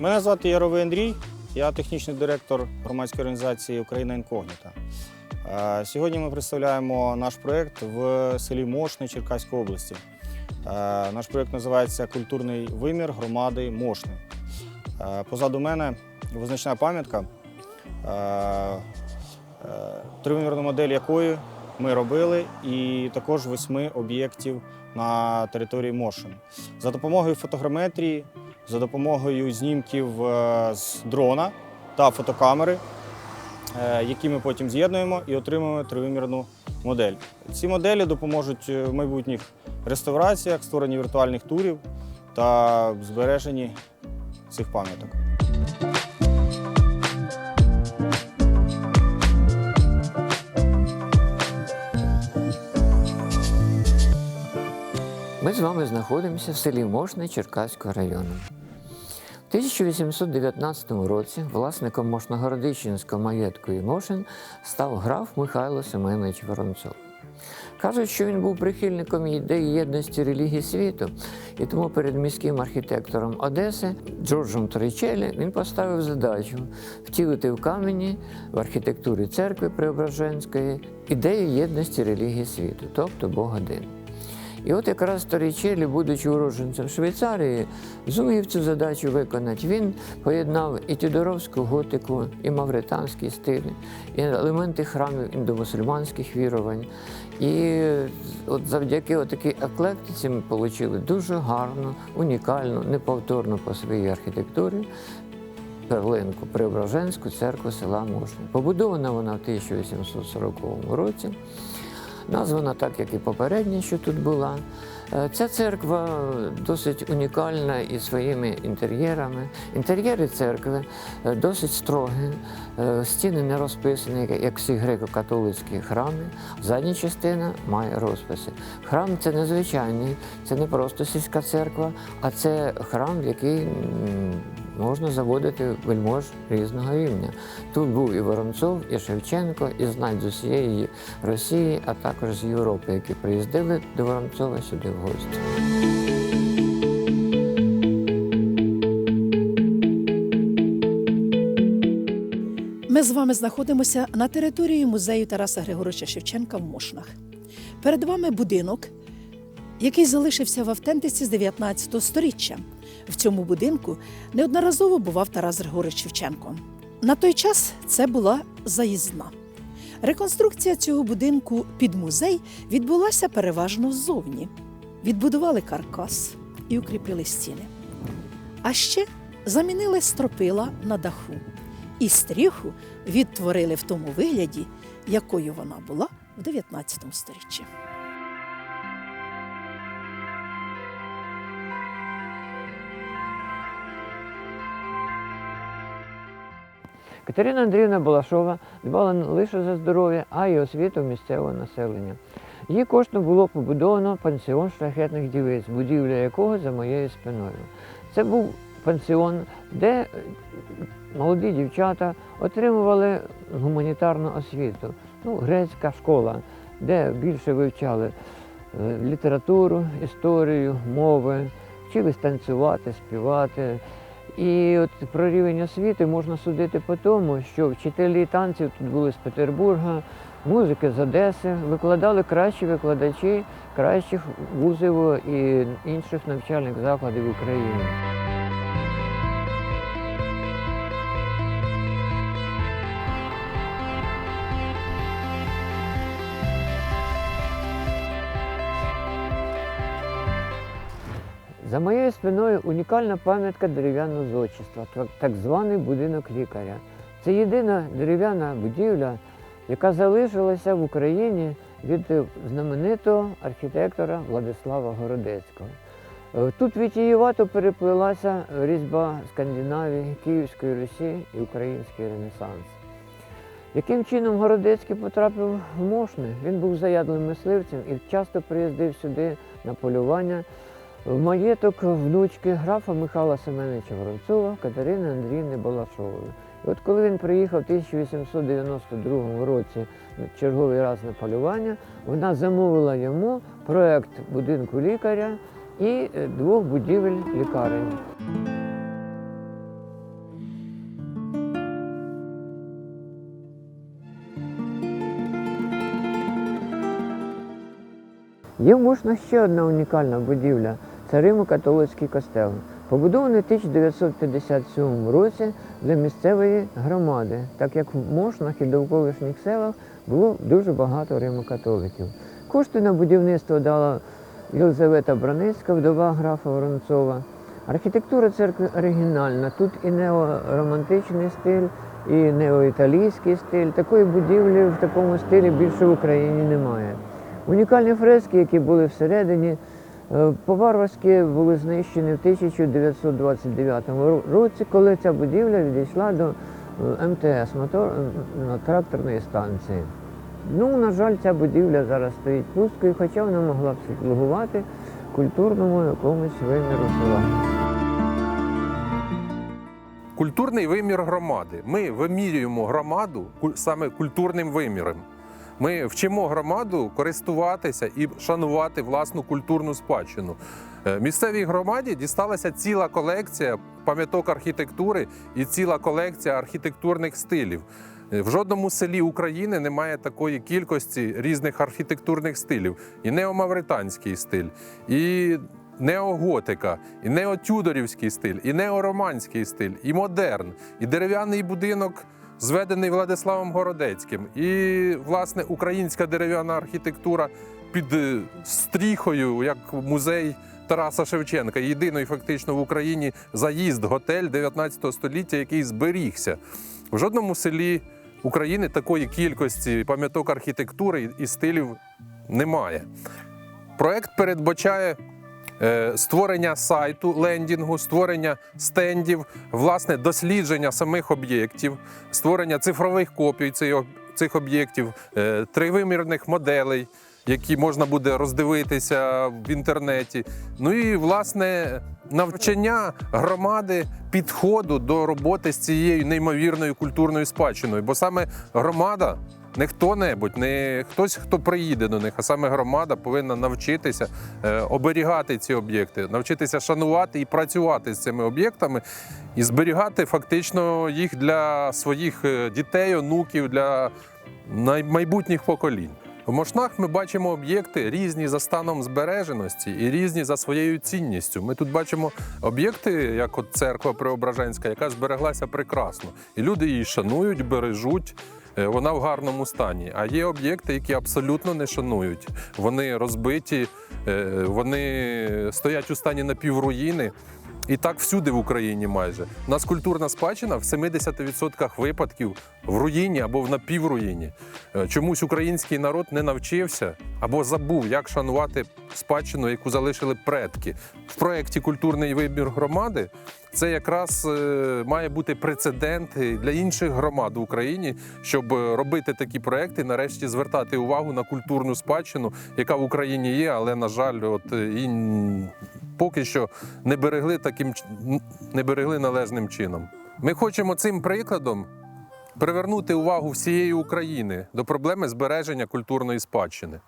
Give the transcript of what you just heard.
Мене звати Яровий Андрій, я технічний директор громадської організації Україна Інкогніта. Е, Сьогодні ми представляємо наш проєкт в селі Мошни Черкаської області. Е, Наш проєкт називається Культурний вимір громади Мошни. Е, Позаду мене визначна пам'ятка, тривимірну модель якої ми робили, і також восьми об'єктів на території Мошин. За допомогою фотограметрії, за допомогою знімків е, з дрона та фотокамери, е, які ми потім з'єднуємо і отримуємо тривимірну модель. Ці моделі допоможуть е, в майбутніх реставраціях, створенні віртуальних турів та збереженні цих пам'яток. Ми з вами знаходимося в селі Мошне Черкаського району. У 1819 році власником Мошногородищенського маєтку Мошин став граф Михайло Семенович Воронцов. Кажуть, що він був прихильником ідеї єдності релігій світу, і тому перед міським архітектором Одеси Джорджем Торрічелі він поставив задачу втілити в камені в архітектурі церкви Преображенської ідею єдності релігій світу, тобто Бог один. І от якраз Торрічелі, будучи уродженцем Швейцарії, зумів цю задачу виконати. Він поєднав і тюдоровську готику, і мавританський стиль, і елементи храмів індомусульманських вірувань. І от завдяки такій еклектиці ми отримали дуже гарну, унікальну, неповторну по своїй архітектурі перлинку Преображенську церкву села Мошни. Побудована вона в 1840 році. Названа так, як і попередня, що тут була. Е, Ця церква досить унікальна і своїми інтер'єрами. Інтер'єри церкви е, досить строгі, е, стіни не розписані, як всі греко-католицькі храми. Задня частина має розписи. Храм це незвичайний, це не просто сільська церква, а це храм, який можна заводити вельмож різного рівня. Тут був і Воронцов, і Шевченко, і знать з усієї Росії, а також з Європи, які приїздили до Воронцова сюди в гості. Ми з вами знаходимося на території музею Тараса Григоровича Шевченка в Мошнах. Перед вами будинок, який залишився в автентиці з 19 століття. В цьому будинку неодноразово бував Тарас Григорович Шевченко. На той час це була заїзна. Реконструкція цього будинку під музей відбулася переважно ззовні. Відбудували каркас і укріпили стіни. А ще замінили стропила на даху і стріху відтворили в тому вигляді, якою вона була в 19 сторіччі. Катерина Андріївна Балашова дбала не лише за здоров'я, а й освіту місцевого населення. Її коштом було побудовано пансіон шляхетних дівиць, будівля якого за моєю спиною. Це був пансіон, де молоді дівчата отримували гуманітарну освіту, ну, грецька школа, де більше вивчали е, літературу, історію, мови, вчились танцювати, співати. І от про рівень освіти можна судити по тому, що вчителі танців тут були з Петербурга, музики з Одеси, викладали кращі викладачі кращих вузів і інших навчальних закладів України. За моєю спиною унікальна пам'ятка дерев'яного зодчества, так- званий будинок лікаря. Це єдина дерев'яна будівля, яка залишилася в Україні від знаменитого архітектора Владислава Городецького. Е, Тут вітіювато переплилася різьба Скандинавії, Київської Русі і український Ренесанс. Яким чином Городецький потрапив в Мошни? Він був заядлим мисливцем і часто приїздив сюди на полювання маєток внучки графа Михайла Семеновича Воронцова Катерини Андріївни Балашової. І от коли він приїхав у 1892 році черговий раз на полювання, вона замовила йому проект будинку лікаря і е, двох будівель лікарень. Є можна ще одна унікальна будівля це Римо-католицький костел, побудований в 1957 році для місцевої громади, так як в Мошнах і довколишніх селах було дуже багато римокатоликів. Кошти на будівництво дала Єлизавета Браницька, вдова графа Воронцова. Архітектура церкви оригінальна. Тут і неоромантичний стиль, і неоіталійський стиль. Такої будівлі в такому стилі більше в Україні немає. Унікальні фрески, які були всередині, е, по-варварськи були знищені в 1929 році, коли ця будівля відійшла до е, МТС мотор, е, тракторної станції. Ну, на жаль, ця будівля зараз стоїть пусткою, хоча вона могла б слугувати культурному якомусь виміру села. Культурний вимір громади. Ми вимірюємо громаду саме культурним виміром. Ми вчимо громаду користуватися і шанувати власну культурну спадщину. Е, Місцевій громаді дісталася ціла колекція пам'яток архітектури і ціла колекція архітектурних стилів. Е, В жодному селі України немає такої кількості різних архітектурних стилів. І неомавританський стиль, і неоготика, і неотюдорівський стиль, і неороманський стиль, і модерн, і дерев'яний будинок, зведений Владиславом Городецьким, і власне українська дерев'яна архітектура під е, стріхою, як музей. Тараса Шевченка, єдиний фактично в Україні заїзд готель 19 століття, який зберігся. В жодному селі України такої кількості пам'яток архітектури і стилів немає. Проект передбачає створення сайту лендінгу, створення стендів, власне, дослідження самих об'єктів, створення цифрових копій цих, цих об'єктів, е, тривимірних моделей. Які можна буде роздивитися в інтернеті. Ну і власне навчання громади підходу до роботи з цією неймовірною культурною спадщиною. Бо саме громада не хто-небудь, не хтось, хто приїде до них, а саме громада повинна навчитися е, оберігати ці об'єкти, навчитися шанувати і працювати з цими об'єктами і зберігати фактично їх для своїх е, дітей, онуків, для майбутніх поколінь. В Мошнах ми бачимо об'єкти різні за станом збереженості і різні за своєю цінністю. Ми тут бачимо об'єкти, як от церква Преображенська, яка збереглася прекрасно. І люди її шанують, бережуть. е, Вона в гарному стані. А є об'єкти, які абсолютно не шанують. Вони розбиті, е, вони стоять у стані напівруїни. І так всюди в Україні майже. У нас культурна спадщина в 70% випадків в руїні або в напівруїні. Е, Чомусь український народ не навчився або забув, як шанувати спадщину, яку залишили предки. В проєкті Культурний вибір громади це якраз е, має бути прецедент для інших громад в Україні, щоб е, робити такі проекти, нарешті звертати увагу на культурну спадщину, яка в Україні є, але на жаль, от поки що не берегли таким не берегли належним чином. Ми хочемо цим прикладом привернути увагу всієї України до проблеми збереження культурної спадщини.